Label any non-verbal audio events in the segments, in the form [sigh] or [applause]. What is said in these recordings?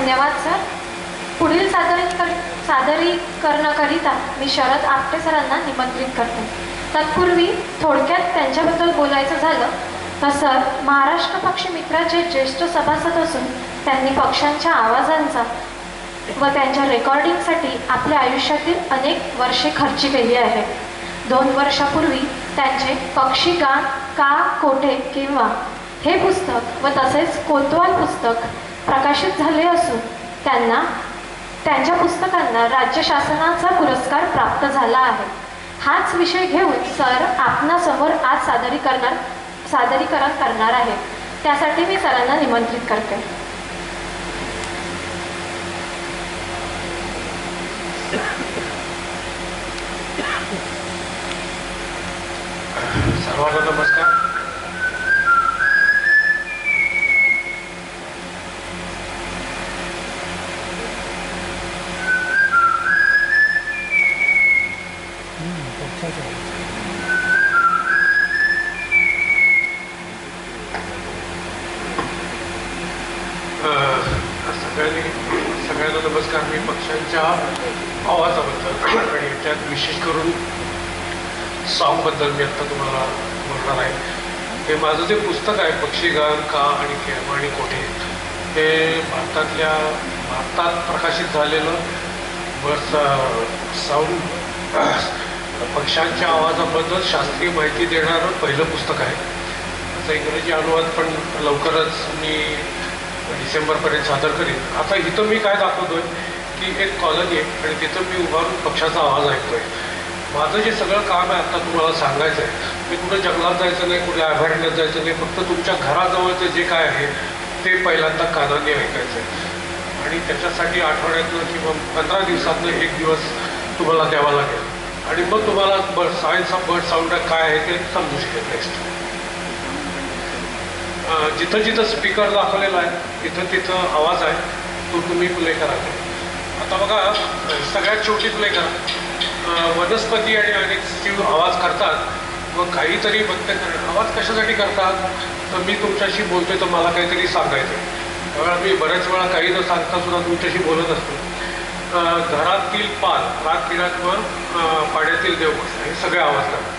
धन्यवाद सर. पुढील सादरीकर सादरीकरणाकरिता मी शरद आपटे सरांना निमंत्रित करते. तत्पूर्वी थोडक्यात त्यांच्याबद्दल बोलायचं झालं तर सर महाराष्ट्र पक्षी मित्राचे ज्येष्ठ सभासद असून त्यांनी पक्ष्यांच्या आवाजांचा व त्यांच्या रेकॉर्डिंगसाठी आपल्या आयुष्यातील अनेक वर्षे खर्ची केली आहेत. दोन वर्षापूर्वी त्यांचे पक्षी गान का कोठे किंवा हे पुस्तक व तसेच कोतवाल पुस्तक प्रकाशित झाले असून त्यांना त्यांच्या पुस्तकांना राज्य शासनाचा पुरस्कार प्राप्त झाला आहे. हाच विषय घेऊन सर आपणासमोर आज सादरीकरणार सादरीकरण करणार आहे. त्यासाठी मी सरांना निमंत्रित करते. सर्वांना नमस्कार अह, सगळ्यांनी सगळ्यांना नमस्कार मी पक्ष्यांच्या आवाजाबद्दल आणि त्यात विशेष करून सॉंगबद्दल मी आत्ता तुम्हाला बोलणार आहे. हे माझं जे पुस्तक आहे पक्षीगान का आणि केव्हा आणि कोठे हे भारतातल्या भारतात प्रकाशित झालेलं बस साऊंड पक्ष्यांच्या आवाजाबद्दल शास्त्रीय माहिती देणारं पहिलं पुस्तक आहे. त्याचा इंग्रजी अनुवाद पण लवकरच मी डिसेंबरपर्यंत सादर करीन. आता इथं मी काय दाखवतो आहे ती एक कॉलनी आहे आणि तिथं मी उभारून पक्षाचा आवाज ऐकतोय. माझं जे सगळं काम आहे आता तुम्हाला सांगायचं आहे मी कुठं जंगलात जायचं नाही कुठे अभयारण्यात जायचं नाही फक्त तुमच्या घराजवळचं जे काय आहे ते पहिल्यांदा कानाने ऐकायचं आहे आणि त्याच्यासाठी आठवड्यातनं किंवा पंधरा दिवसातनं एक दिवस तुम्हाला द्यावा लागेल. आणि मग तुम्हाला bird science of bird sound काय आहे ते समजू शकेल नेक्स्ट जिथं जिथं स्पीकर दाखवलेला आहे तिथं तिथं आवाज आहे तो तुम्ही प्ले करा. आता बघा सगळ्यात शेवटी प्ले करा वनस्पती आणि अनेक जीव आवाज करतात. व काहीतरी बंद कर आवाज कशासाठी करतात? तर मी तुमच्याशी बोलतोय तर मला काहीतरी सांगायचं आहे त्यावेळेला मी बऱ्याच वेळा काही न सांगता सुद्धा तुमच्याशी बोलत असतो. घरातील पाल रात किडात व पाण्यातील पाड्यातील हे सगळे आवाज करतात.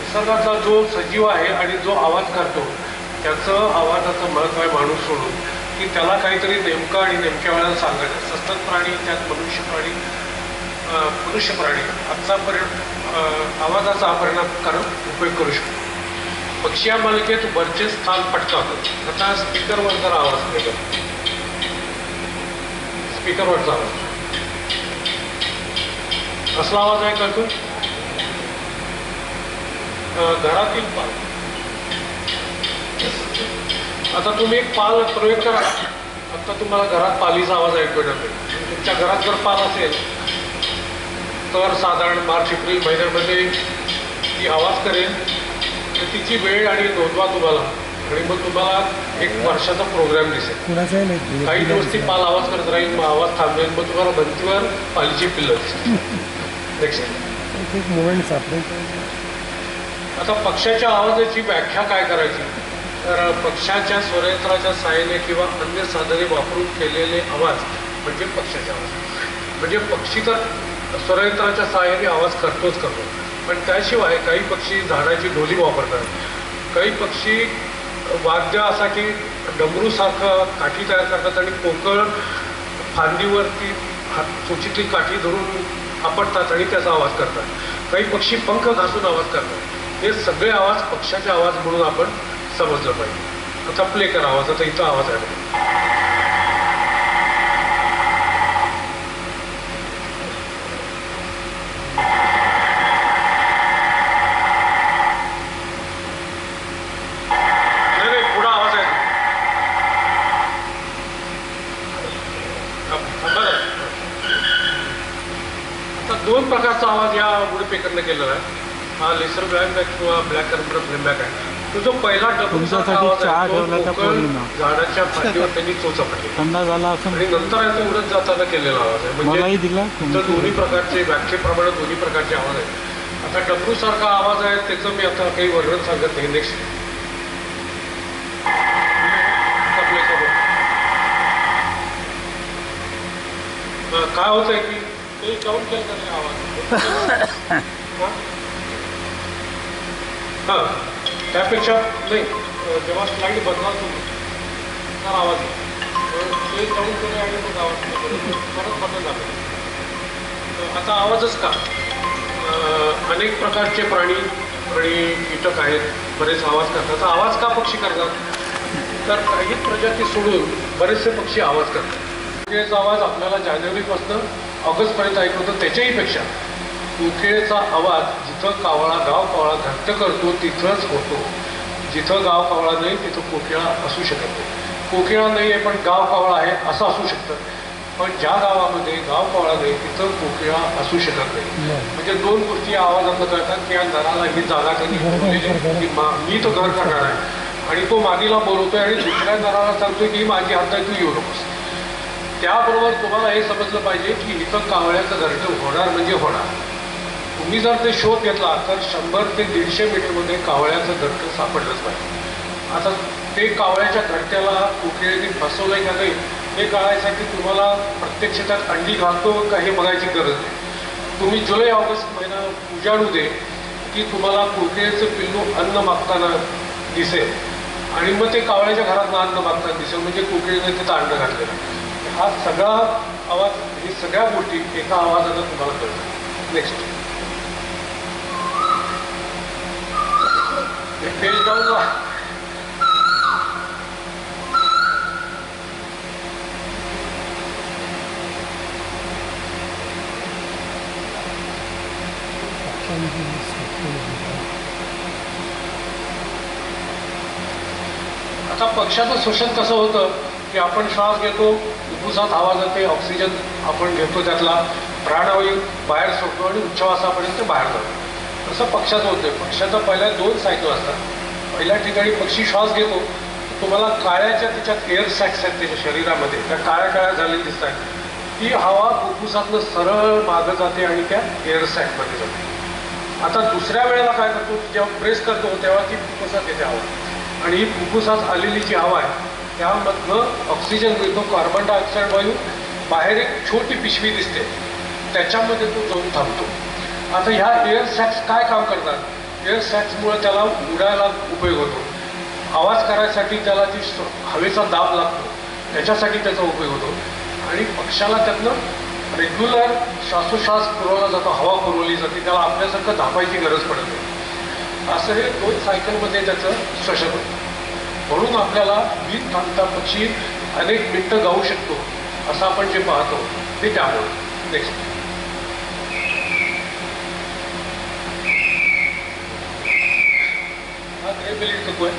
निसर्गाचा जो सजीव आहे आणि जो आवाज करतो त्याचं आवाजाचं महत्त्व आहे माणूस सोडून. की त्याला काहीतरी नेमकं आणि नेमक्या वेळेला सांगायचं सस्तन प्राणी त्यात मनुष्य प्राणी मनुष्य प्राणी आजचा परिणाम आवाजाचा हा परिणामकारक उपयोग करू शकतो. पक्षी या मालिकेत वरचे स्थान पटकावतो. आता स्पीकरवर जर आवाज केला स्पीकरवरचा आवाज कसला आवाज आहे करतो घरातील आता तुम्ही एक पाल प्रयोग करा. आता तुम्हाला घरात पालीचा आवाज ऐकू नाही. तुमच्या घरात जर पाल असेल तर साधारण मार्च एप्रिल महिन्यामध्ये ती आवाज करेल तर तिची वेळ आणि नोंदवा तुम्हाला आणि मग तुम्हाला एक वर्षाचा प्रोग्राम दिसेल. काही दिवस ती पाल आवाज करत राहील मग आवाज थांबेल मग तुम्हाला भिंतीवर पालीची पिल्लं नेक्स्ट आता पक्षाच्या आवाजाची व्याख्या काय करायची? तर पक्षाच्या स्वरयंत्राच्या सहाय्याने किंवा अन्य साधने वापरून केलेले आवाज म्हणजे पक्षाचे आवाज. म्हणजे पक्षी तर स्वरयंत्राच्या सहाय्याने आवाज करतोच करतो. पण त्याशिवाय काही पक्षी झाडाची ढोली वापरतात. काही पक्षी वाद्य असा की डमरूसारखं काठी तयार करतात आणि पोकळ फांदीवरती हात चोचीतली काठी धरून आपटतात आणि त्याचा आवाज करतात. काही पक्षी पंख घासून आवाज करतात. हे सगळे आवाज पक्षाचे आवाज म्हणून आपण समजलं पाहिजे आता प्ले करा आवाज आता इथं आवाज आहे. नाही नाही आवाज आहे. आता दोन प्रकारचा आवाज या वुडपेकरने केलेला आहे. हा लेसर ब्लॅक आहे किंवा ब्लॅक कलर फ्लेमबॅक आहे. तो जो पहिला तुमच्यासाठी आवाज चहा आहे, तो ठेवला तर पोकळ पौर्णिमा. झाडाच्या फांदीवर त्यांनी चोचा थंडा झाला असं आणि नंतर आहे तो उडत जाताना केलेला आवाज आहे. मलाही म्हणजे दिला तर दोन्ही प्रकारचे व्याख्येप्रमाणे दोन्ही प्रकारचे आवाज आहेत. आता डबरू सारखा आवाज आहे त्याचं मी आता काही वर्णन सांगत नाही. नेक्स्ट काय होतंय की ते काउंट केलं का नाही आवाज [laughs] हा? त्यापेक्षा नाही जेव्हा स्लाईड बदलाल तुम्ही. तर आवाज ते काउंट केलं आणि मग आवाज परत बदल झाला. तर आता आवाजच का? अनेक प्रकारचे प्राणी आणि कीटक आहेत बरेच आवाज करतात. तर आवाज का पक्षी करतात? तर काही प्रजाती सोडून बरेचसे पक्षी आवाज करतात. म्हणजे कुकेळचा आवाज आपल्याला जानेवारीपासून ऑगस्टपर्यंत ऐकवतो होतं त्याच्याही पेक्षा कुकेळचा आवाज जिथं कावळा गाव कावळा घट्ट करतो तिथंच होतो. जिथं गाव कावळा नाही तिथं कोकिळा असू शकत नाही. कोकिळा नाही आहे पण गाव कावळा आहे असं असू शकतं. पण ज्या गावामध्ये गाव कावळा नाही तिथं कोकिळा असू शकत नाही. म्हणजे दोन गोष्टी या आवाजातनं कळतात की या नराला ही जागा त्यांनी मा- मी तो घर करणार आहे. आणि तो मादीला बोलवतोय आणि दुसऱ्या नराला सांगतोय की माझी हात आहे तू येऊ नकोस. त्याबरोबर तुम्हाला हे समजलं पाहिजे की इथं कावळ्याचं घरटं होणार म्हणजे होणार. तुम्ही जर ते शोध घेतला तर शंभर ते दीडशे मीटरमध्ये कावळ्याचं घरटं सापडलंच पाहिजे. आता ते कावळ्याच्या घरट्याला कुठेतरी फसवलंय का नाही हे कळायसाठी तुम्हाला प्रत्यक्ष त्यात अंडी घालतो का हे बघायची गरज नाही. तुम्ही जुलै ऑगस्ट महिना उजाडू दे की तुम्हाला कुकेचं पिल्लू अन्न मागताना दिसेल. आणि मग ते कावळ्याच्या घरात अन्न मागताना दिसेल म्हणजे कुकेने तिथं अन्न घातलेलं. हा सगळा आवाज ही सगळ्या गोष्टी एका आवाजानं तुम्हाला कळतात नेक्स्ट पेज डाऊन आता पक्षाचं शोषण कसं होतं की आपण श्वास घेतो फुफ्फुसात आवाज येते ऑक्सिजन आपण घेतो त्यातला प्राणवायू बाहेर सोडतो आणि उच्चवासापर्यंत बाहेर जातो. तसं पक्षाचं होतं पक्षाचं पहिल्या दोन सायकल असतात. पहिल्या ठिकाणी पक्षी श्वास घेतो. तुम्हाला काळ्याच्या त्याच्यात एअर सॅक्स आहेत त्याच्या शरीरामध्ये. त्या काळ्या काळ्या झालेल्या दिसतात ती हवा फुफ्फुसातनं सरळ मागं जाते आणि त्या एअर सॅकमध्ये जाते. आता दुसऱ्या वेळेला काय करतो? जेव्हा प्रेस करतो तेव्हा ती फुफ्फुसात येते हवा. आणि ही फुफ्फुसात आलेली जी हवा आहे त्यामधनं ऑक्सिजन मिळतो कार्बन डायऑक्साईड वायू बाहेर एक छोटी पिशवी दिसते. त्याच्यामध्ये तो जाऊन थांबतो. आता ह्या एअर सॅक्स काय काम करतात? एअर सॅक्समुळे त्याला उडायला उपयोग होतो. आवाज करायसाठी त्याला जी स- हवेचा दाब लागतो. त्याच्यासाठी त्याचा उपयोग होतो. आणि पक्षाला त्यातनं रेग्युलर श्वासोश्वास पुरवला जातो हवा पुरवली जाते. त्याला आपल्यासारखं धापायची गरज पडत नाही. असं हे दोन सायकलमध्ये त्याचं श्वसन होतं. म्हणून आपल्याला वीज थांबता पक्षी अनेक मिनटं गाऊ शकतो असं आपण जे पाहतो ते त्यामुळे. नेक्स्ट हा какой?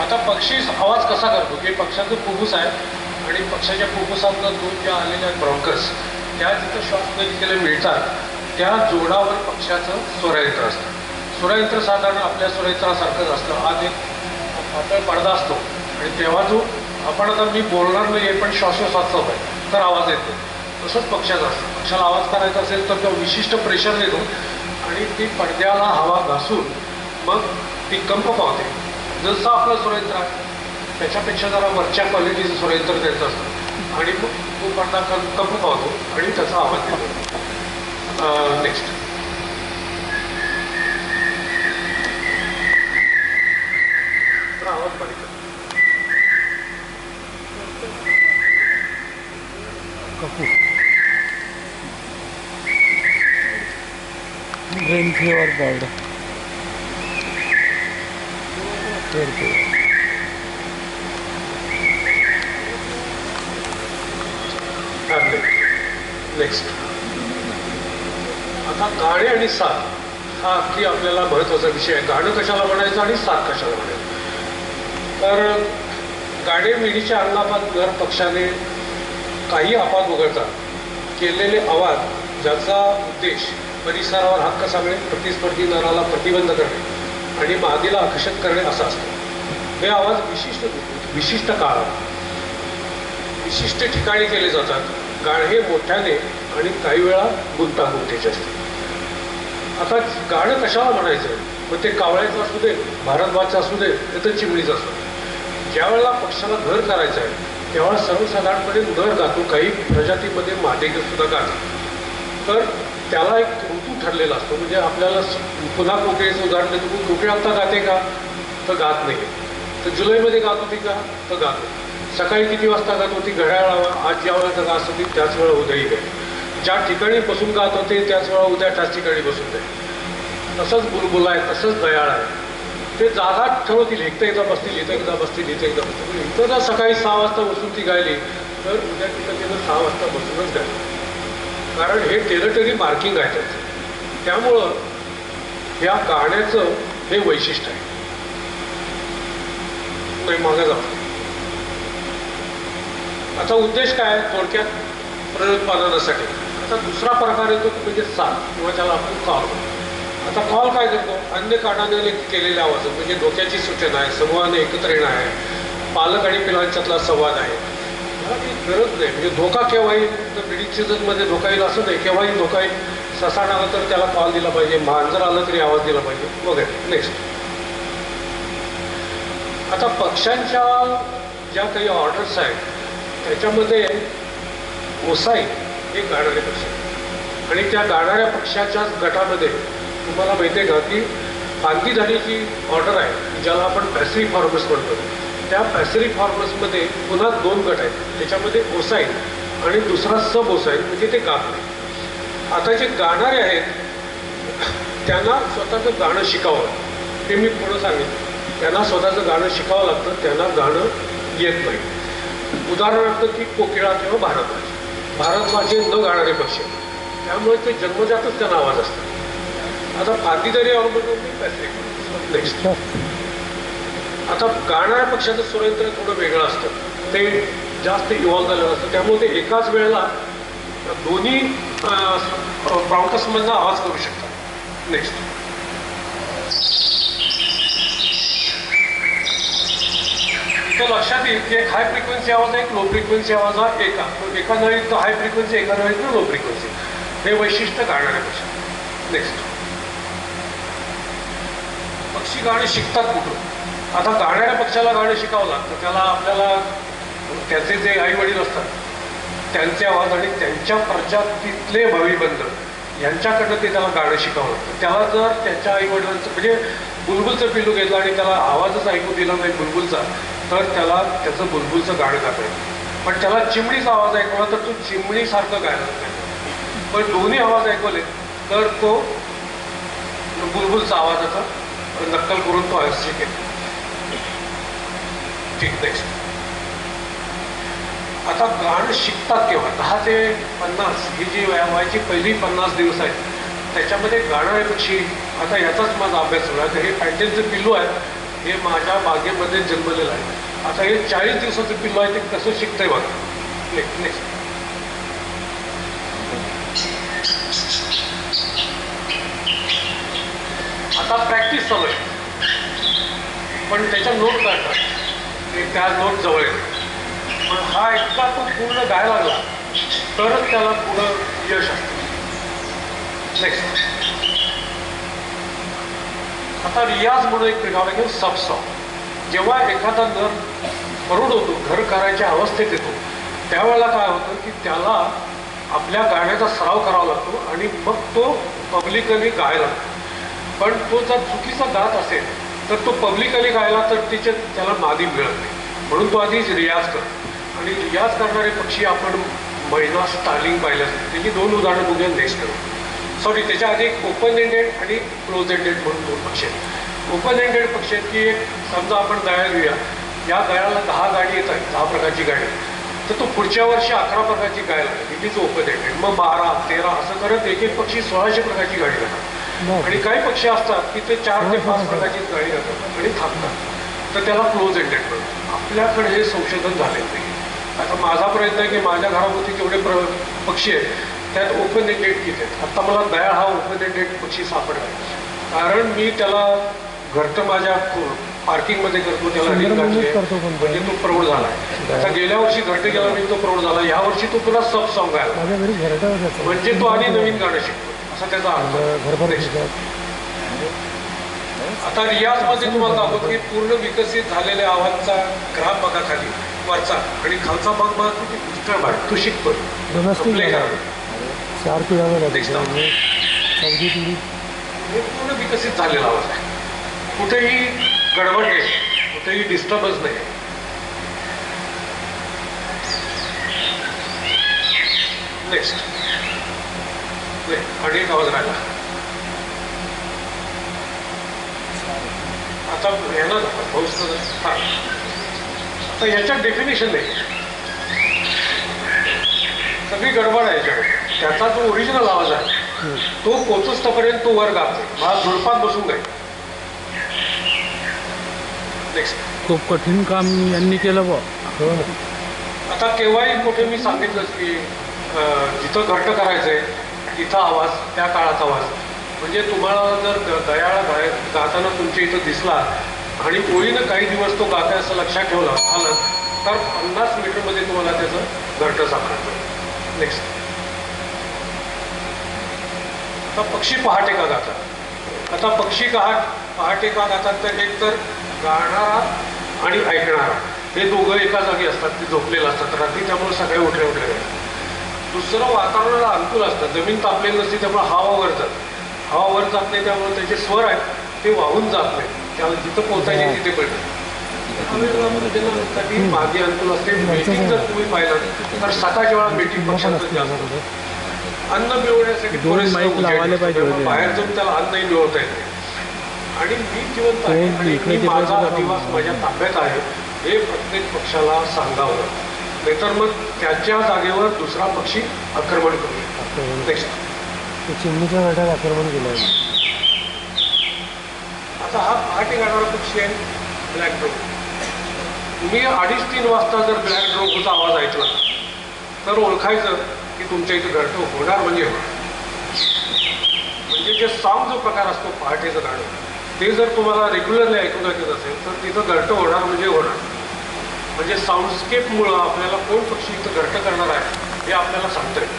आता पक्षी आवाज कसा करतो? की पक्षाचं फुफ्फुस आहे आणि पक्षाच्या फुफ्फुसातनं दोन ज्या आलेल्या ब्रॉकर्स त्या जिथं श्वास नलिकेला मिळतात त्या जोडावर पक्षाचं स्वरयंत्र असतं. स्वरयंत्र साधारण आपल्या स्वरयंत्रासारखंच असतं. हा एक पातळ पडदा असतो आणि तेव्हा जो आपण आता मी बोलणार नाही आहे पण श्वासोश्वास आहे. तर आवाज येतो. तसंच पक्षाचा असतं. पक्षाला आवाज करायचा असेल तर तो विशिष्ट प्रेशर देतो. आणि ती पडद्याला हवा घासून मग ती कंप पावते. जसं आपलं सुरेंद्र आहे त्याच्यापेक्षा जरा वरच्या क्वालिटीचं सुरेंद्र द्यायचं असतं. आणि मग तो पडदा कंप पावतो आणि त्याचा आवाज देतो नेक्स्ट आवाज पडतो कर. कपू ग्रेन फ्लेवर बर्ड नेक्स्ट आता गाणे आणि साथ. हा अगदी आपल्याला महत्त्वाचा विषय आहे. गाणं कशाला म्हणायचं आणि साथ कशाला म्हणायचं? तर गाणे मिळीच्या अंगापात घर पक्षाने काही आपात वगळता केलेले आवाज ज्याचा उद्देश परिसरावर हक्क सांगणे प्रतिस्पर्धी नराला प्रतिबंध करणे आणि मादीला आकर्षित करणे असा असतो. हे आवाज विशिष्ट विशिष्ट काळात विशिष्ट ठिकाणी केले जातात. गाणे मोठ्याने आणि काही वेळा गुंतागुंतीचे असते आता गाणं कशाला म्हणायचं? मग ते कावळ्याचं असू दे भारतवाचं असू दे तर चिमणीचं असू दे ज्यावेळेला पक्षाला घर करायचं आहे तेव्हा सर्वसाधारणपणे नर गातो काही प्रजातीमध्ये मादे सुद्धा गातात तर त्याला एक ऋतू ठरलेला असतो म्हणजे आपल्याला पुन्हा कोकिळेचं उदाहरण देतो की कोकिळ आत्ता गाते का? तर गात नाही. तर जुलैमध्ये गात होती का? तर गात होती. सकाळी किती वाजता गात होती? घड्याळावा आज ज्या वेळेला गात होती त्याच वेळा उद्याही गाय. ज्या ठिकाणी बसून गात होते त्याच वेळा उद्या त्याच ठिकाणी बसून जाईल. तसंच बुलबुला आहे तसंच दयाळ आहे. ते जागा ठरवतील एकदा एकदा बसतील इथं एकदा बसतील इथं एकदा बसतील. इथं जर सकाळी सहा वाजता बसून ती गायली तर उद्या तिथं तिथं सहा वाजता बसूनच गायली. कारण हे टेरिटरी मार्किंग आहे त्याचं. त्यामुळं या गाण्याचं हे वैशिष्ट्य आहे. नाही मागं जाऊ आता उद्देश काय? आहे? थोडक्यात प्रयोत्पादनासाठी आता दुसरा प्रकार येतो तो म्हणजे साथ किंवा त्याला आपण कॉल आता कॉल काय करतो? अन्य कारणाने केलेल्या आवाज म्हणजे डोक्याची सूचना आहे समूहाने एकत्र येणं आहे पालक आणि पिलांच्यातला संवाद आहे. ह्याला गरज नाही. म्हणजे धोका केव्हाही तर ब्रिडिंग सीझनमध्ये धोका येईल असं नाही. केव्हाही धोका येईल. ससाण आला तर त्याला कॉल दिला पाहिजे. मांजर आलं तरी आवाज दिला पाहिजे. वगैरे नेक्स्ट आता पक्ष्यांच्या ज्या काही ऑर्डर्स आहेत त्याच्यामध्ये ओसाई हे गाणारे पक्ष आणि त्या गाणाऱ्या पक्षाच्याच गटामध्ये तुम्हाला माहिती आहे का की फांदी झालीची ऑर्डर आहे ज्याला आपण पॅसिफिक फॉर्मस म्हणतो. त्या पॅसरी फॉर्मसमध्ये पुन्हा दोन गट आहेत. त्याच्यामध्ये ओसाई आणि दुसरा सब ओसाई म्हणजे ते गात नाही आता जे गाणारे आहेत त्यांना स्वतःचं गाणं शिकावं ते मी पुढं सांगितलं त्यांना स्वतःचं गाणं शिकावं लागतं त्यांना गाणं येत नाही. उदाहरणार्थ की कोकिळा किंवा भारतवाज भारतवाजे न गाणारे पक्षी त्यामुळे ते जन्मजातच त्यांना आवाज असतात. आता फांदी जरी अवलंबून नेक्स्ट आता गाणाऱ्या पक्षाचं सुरेंद्र थोडं वेगळं असतं. ते जास्त इव्हॉल्व झालेलं असतं. त्यामुळे ते एकाच वेळेला दोन्ही ब्राउंकसमधनं आवाज करू शकतात. नेक्स्ट इथं लक्षात येईल की एक हाय फ्रिक्वेन्सी आवाज आहे एक लो फ्रिक्वेन्सी आवाज हा एका. एका नळीत हाय फ्रिक्वेन्सी एका नळीत लो फ्रिक्वेन्सी हे वैशिष्ट्य गाणाऱ्या पक्षी नेक्स्ट पक्षी गाणी शिकतात कुठून? आता गाण्याऱ्या पक्षाला गाणं शिकावं लागतं. त्याला आपल्याला त्याचे जे आई वडील असतात त्यांचे आवाज आणि त्यांच्या प्रजातीतले भावीबंध यांच्याकडनं ते त्याला गाणं शिकावं लागतं. त्याला जर त्याच्या आई वडिलांचं म्हणजे बुलबुलचं पिलू घेतलं आणि त्याला आवाजच ऐकू दिला नाही बुलबुलचा तर त्याला त्याचं बुलबुलचं गाणं गाता येईल पण त्याला चिमणीचा आवाज ऐकवला तर तो चिमणीसारखं गायला नाही पण दोन्ही आवाज ऐकवले तर तो बुलबुलचा आवाजाचा नक्कल करून तो आयुष्य शिकेल जिंकायचं आता गाणं शिकतात केव्हा? दहा ते पन्नास ही जी वयाची पहिली पन्नास दिवस आहेत त्याच्यामध्ये गाणाऱ्यापेक्षी आता याचाच माझा अभ्यास होणार तर हे पॅन्टेनचं पिल्लू आहे हे माझ्या बागेमध्ये जन्मलेलं आहे. आता हे चाळीस दिवसाचं पिल्लू आहे ते कसं शिकतंय बघा. नेक्स्ट नेक्स्ट आता प्रॅक्टिस चालू आहे. पण त्याच्या नोट काढतात. ते त्या नोट जवळ येते. पण हा एकदा तो पूर्ण गायला लागला तरच त्याला पुढं यश असतं नेक्स्ट आता रियाज म्हणून एक प्रकार आहे सब जेव्हा एखादा नर प्रौढ होतो घर करायच्या अवस्थेत येतो त्यावेळेला काय होतं की त्याला आपल्या गाण्याचा सराव करावा लागतो आणि मग तो पब्लिकली गायला लागतो. पण तो जर चुकीचा गात असेल तर तो पब्लिकली गायला तर तिचे त्याला मादी मिळत नाही. म्हणून तो आधीच रियाज करतो. आणि रियाज करणारे पक्षी आपण महिना स्टार्लिंग पाहिलं त्याची दोन उदाहरणं बघूया नेक्स्ट करू सॉरी त्याच्या आधी एक ओपन एंडेड आणि क्लोज एंडेड म्हणून दोन पक्षी आहेत. ओपन एंडेड पक्षी आहेत की एक समजा आपण गळ्या घेऊया. या गळ्याला दहा गाडी येत आहेत दहा प्रकारची गाडी. तर तो पुढच्या वर्षी अकरा प्रकारची गाय लागेल इट इज ओपन एंडेड मग बारा तेरा असं करत एक एक पक्षी सोळाशे प्रकारची गाडी घालतात आणि काही पक्षी असतात की ते चार ते पाच प्रकारची गाडी घालतात आणि थांबतात. तर त्याला क्लोज एंडेड म्हणतात आपल्याकडे हे संशोधन झालेलं नाही. आता माझा प्रयत्न आहे की माझ्या घराभोवती जेवढे प्र पक्षी आहेत त्यात ओपन एंडेड किती आहेत आता मला दया हा ओपन एंडेड पक्षी सापडला कारण मी त्याला घरटं माझ्या पार्किंगमध्ये करतो त्याला रिंग घातली. करतो. म्हणजे तो प्रौढ झाला आता गेल्या वर्षी घरटे गेला मी तो प्रौढ झाला. या वर्षी तो पुन्हा सब सॉंग आला म्हणजे तो आणि नवीन गाणं शिकतो. असा त्याचा अर्थ. आता रियाजमध्ये तुम्हाला दाखवतो की पूर्ण विकसित झालेल्या आवाजचा ग्राफ बघा खाली वरचा. आणि खालचा भाग बघा किती पुष्कळ भाग तो शिकतो डोमेस्टिक Play करा. चार हे पूर्ण विकसित झालेला आवाज आहे. कुठेही गडबड नाही. कुठेही डिस्टर्बन्स नाही. नेक्स्ट आवाज राहिला. आता पाऊस हा. आता याच्यात डेफिनेशन नाही सगळी गडबड आहे याच्यामध्ये त्याचा जो ओरिजिनल आवाज आहे तो पोचोस्तपर्यंत तो वर गाते मला झुडपात बसून जाईल. नेक्स्ट खूप कठीण काम यांनी केलं बा हो. आता केव्हाही कुठे मी सांगितलं की जिथं घट्ट करायचंय तिथं आवाज त्या काळाचा आवाज. म्हणजे तुम्हाला जर दयाळ गयाळा गाय गाताना तुमच्या इथं दिसला आणि ओळीनं काही दिवस तो गाताय असं लक्षात ठेवला आलं तर पन्नास मीटरमध्ये तुम्हाला त्याचं घरटं सापडतं. नेक्स्ट आता पक्षी पहाटे का गातात. आता पक्षी का पहाटे का गातात तर एक तर गाणारा आणि ऐकणारा. हे दोघं एका जागी असतात ते झोपलेलं असतात रात्री त्यामुळे सकाळी उठले उठले दुसरं वातावरणाला अनुकूल असतं. जमीन तापलेली नसते त्यामुळे हवा वर जात हवा वर जात नाही त्यामुळे त्याचे स्वर आहेत ते वाहून जात नाही. त्याला जिथं पोहोचायचे तिथे पडतं. मागे अनुकूल असते. मीटिंग जर तुम्ही पाहिलं तर सकाळच्या वेळा मीटिंग पक्षांचं जास्त. अन्न मिळवण्यासाठी त्यामुळे. बाहेर जाऊन त्याला अन्नही मिळवता येते आणि मी जिवंत आहे. आणि माझा अधिवास माझ्या ताब्यात आहे. हे प्रत्येक पक्षाला सांगावं. नाहीतर मग त्याच्या जागेवर दुसरा पक्षी आक्रमण करू नेक्स्ट ते चिमणीच्या गटात आक्रमण केलं. आता हा पहाटे गाणारा पक्षी आहे ब्लॅक ड्रोप तुम्ही अडीच तीन वाजता जर ब्लॅक ड्रोपचा आवाज ऐकला तर ओळखायचं की तुमच्या इथं घरटं होणार म्हणजे म्हणजे जे साऊंड जो प्रकार असतो पहाटेचं गाणं ते जर तुम्हाला रेग्युलरली ऐकून येत असेल तर तिथं घरटं होणार म्हणजे होणार. म्हणजे साऊंडस्केपमुळं आपल्याला कोण पक्षी इथं घट्ट करणार आहे हे आपल्याला सांगता येईल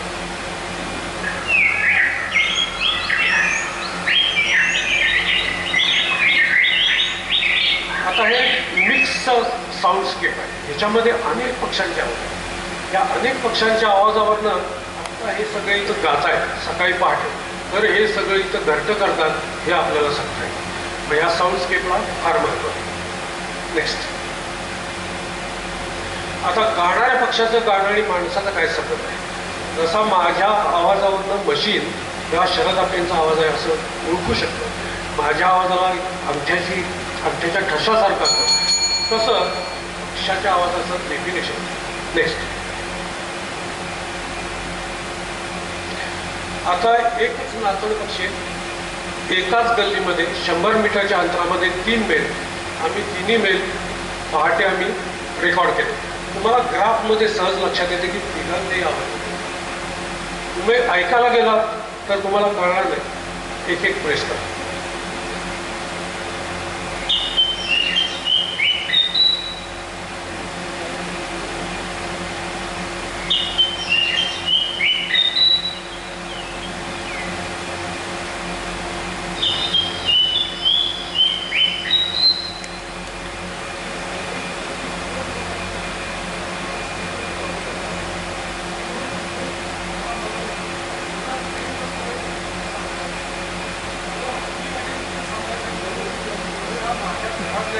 आता हे मिक्स साऊंडस्केप आहे. ह्याच्यामध्ये अनेक पक्ष्यांचे आवाज आहेत. या अनेक पक्ष्यांच्या आवाजावरनं आता हे सगळे इथं गात आहेत सकाळी पहाटे. तर हे सगळं इथं घट्ट करतात हे आपल्याला सांगता येईल मग या साऊंडस्केपला फार महत्त्व आहे. नेक्स्ट आता गाणाऱ्या पक्षाचं गाणं आणि माणसाचा काय संबंध आहे जसा माझ्या आवाजावरनं मशीन किंवा शरद आपल्यांचा आवाज आहे असं ओळखू शकतं. माझ्या आवाजाला आमच्याशी अंगठ्याच्या ठशासारखं असतं. तसं पक्षाच्या आवाजाचं डेफिनेशन नेक्स्ट आता एकच नाचण पक्षी एकाच गल्लीमध्ये शंभर मीटरच्या अंतरामध्ये तीन मेल आम्ही तिन्ही मेल पहाटे आम्ही रेकॉर्ड केले. तुम्हाला ग्राफमध्ये सहज लक्षात येते की तिघांनाही आवाज येतो. तुम्ही ऐकायला गेलात तर तुम्हाला कळणार नाही एक एक प्रेस करा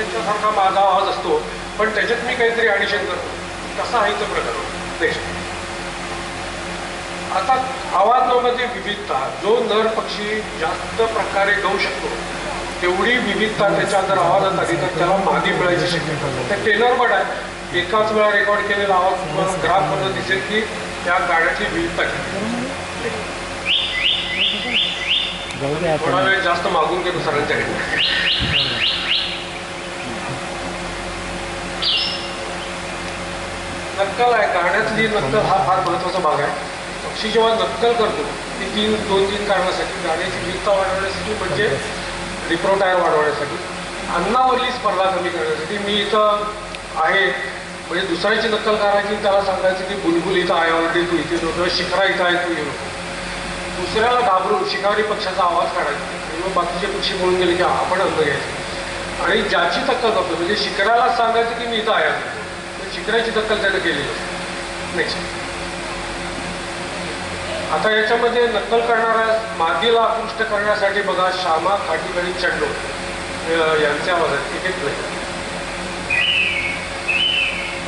त्यांच्यासारखा माझा आवाज असतो पण त्याच्यात मी काहीतरी ॲडिशन करतो. तसा आहे तो प्रकार? नेक्स्ट आता आवाजामध्ये विविधता जो नर पक्षी जास्त प्रकारे गाऊ शकतो तेवढी विविधता त्याच्या जर आवाजात आली तर त्याला मादी मिळायची शक्यता. त्या टेनर बड आहे. एकाच वेळा रेकॉर्ड केलेला आवाज तुम्हाला ग्राफमधून दिसेल की त्या गाण्याची विविधता किती थोडा वेळ जास्त मागून घेतो सरांच्याकडे नक्कल आहे. गाण्यातली नक्कल हा फार महत्त्वाचा भाग आहे. पक्षी जेव्हा नक्कल करतो ती तीन दोन तीन कारणासाठी गाण्याची विविधता वाढवण्यासाठी म्हणजे रिप्रोटायर वाढवण्यासाठी. अन्नावरली स्पर्धा कमी करण्यासाठी. मी इथं आहे. म्हणजे दुसऱ्याची नक्कल करायची त्याला सांगायचं की बुलबुल इथं आहे ऑलरेडी तू इथे नव्हतं शिखरा इथं आहे तू येऊ दुसऱ्याला घाबरून शिकारी पक्षाचा आवाज काढायचा. आणि मग बाकीचे पक्षी बोलून गेले की आपण अंध घ्यायचं. आणि ज्याची दखल करतो म्हणजे शिखराला सांगायचं की मी इथं आहे. शिकण्याची दखल त्यानं केली. नेक्स्ट आता याच्यामध्ये नक्कल करणाऱ्या मादीला आकृष्ट करण्यासाठी बघा श्यामा खाटीकडी चंडो यांचे आवाज आहेत क्रिकेट एक प्ले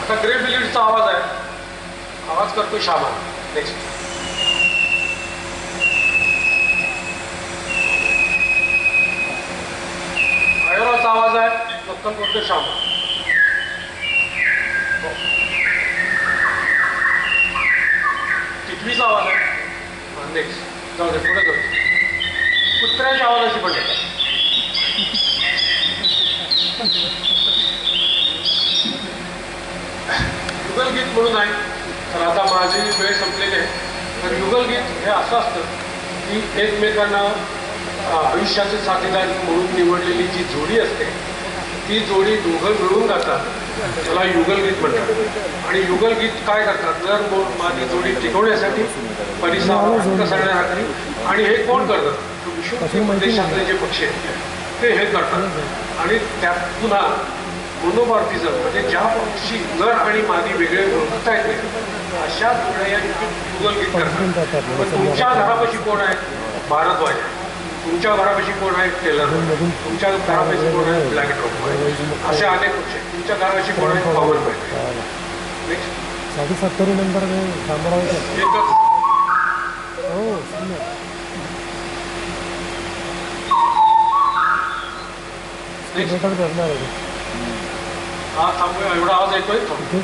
आता ग्रे बिलिडचा आवाज आहे. आवाज करतो श्यामा नेक्स्ट आयोराचा आवाज आहे. नक्कल करतो श्यामा टिटवीचा आवाज आहे नेक्स्ट जाऊ दे पुढे जाऊ दे. कुत्र्याच्या आवाजाची पण युगलगीत म्हणून आहे तर आता माझी वेळ संपलेली आहे तर युगलगीत हे असं असतं की एकमेकांना आयुष्याचे साथीदार म्हणून निवडलेली जी जोडी असते ती जोडी दोघं मिळून गातात त्याला युगलगीत म्हणतात. आणि युगलगीत काय करतात? जर माझी जोडी टिकवण्यासाठी सांगण्यासाठी. आणि हे कोण करतात? देशातले जे पक्षी आहेत ते हे करतात. आणि त्यात पुन्हा मोनोमॉर्फिझम म्हणजे ज्या पक्षी नर आणि मादी वेगळे ओळखता येत अशा जोड्या या युगलगीत करतात. पण तुमच्या घरापाशी कोण आहे? भारद्वाज आहे तुमच्या घरापाशी कोण आहे? टेलर तुमच्या घरापाशी कोण आहे? ब्लॅक ड्रॉप असे अनेक पक्ष आहेत. तुमच्या कोण आहे कॉमन पाहिजे नेक्स्ट साडे सत्तरी नंबर हो करणार आहे. हा थांबूया. एवढा आवाज ऐकतोय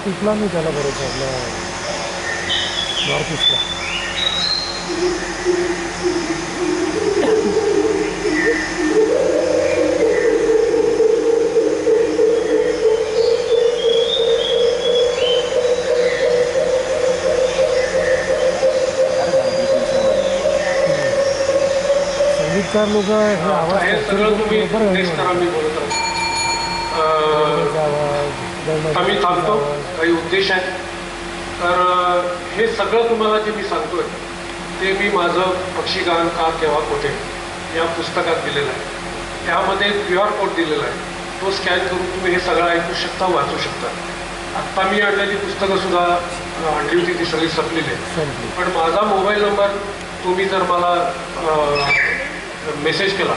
टिकला मी त्याला बरोबर आपल्या नॉर्थ ईस्टला आवाज दळणाचा आम्ही थांबतो. काही उद्देश आहेत. तर हे सगळं तुम्हाला जे मी सांगतोय ते मी माझं पक्षीगान का केव्हा कुठे या पुस्तकात दिलेलं आहे. त्यामध्ये क्यू आर कोड दिलेला आहे. तो स्कॅन करून तुम्ही हे सगळं ऐकू शकता वाचू शकता. आत्ता मी आणलेली पुस्तकं सुद्धा आणली होती ती सगळी संपलेली आहे पण माझा मोबाईल नंबर तुम्ही जर मला मेसेज केला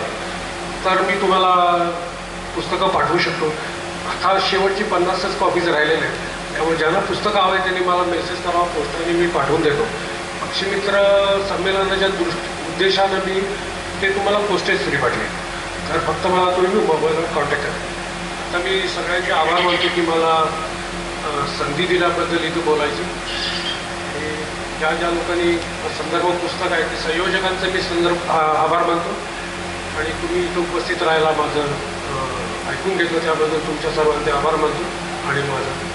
तर मी तुम्हाला पुस्तकं पाठवू शकतो. आता शेवटची पन्नासच कॉपीज राहिलेल्या आहेत. त्यामुळे ज्यांना पुस्तकं हवं आहे त्यांनी मला मेसेज करावा पोस्टाने मी पाठवून देतो. पक्षीमित्र संमेलनाच्या दृष्टी उद्देशानं मी ते तुम्हाला पोस्टेज फ्री पाठले तर फक्त मला तुम्ही मोबाईलवर कॉन्टॅक्ट करा. आता मी सगळ्यांचे आभार मानतो की मला संधी दिल्याबद्दल इथं बोलायची. आणि ज्या ज्या लोकांनी संदर्भ पुस्तक आहे ते संयोजकांचं मी संदर्भ आ- आभार मानतो. आणि तुम्ही इथं उपस्थित राहायला माझं ऐकून घेतलं त्याबद्दल तुमच्या सर्वांचे आभार मानतो आणि माझं